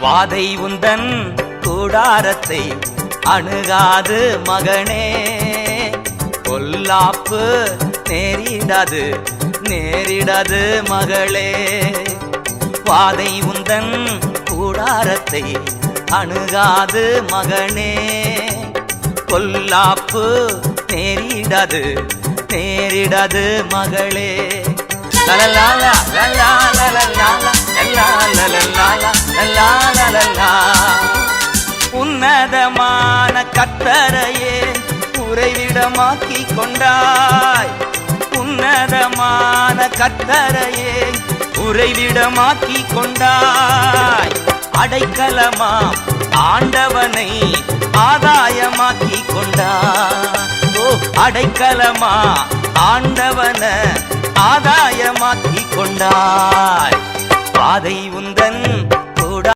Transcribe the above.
வாதை உந்தன் கூடாரத்தை அணுகாது மகனே. பொல்லாப்பு நேரிடாது நேரிடாது மகளே. வாதை உந்தன் கூடாரத்தை அணுகாது மகனே. பொல்லாப்பு நேரிடாது நேரிடாது மகளே. லலலாலா, லலா, உன்னதமான கத்தரையே உறைவிடமாக்கி கொண்டாய் உன்னதமான கத்தரையே உறைவிடமாக்கி கொண்டாய் அடைக்கலமா ஆண்டவனை ஆதாயமாக்கி கொண்டாய் ஓ அடைக்கலமா ஆண்டவன ஆதாயமாக்கி கொண்டாய் பாதை உந்தன்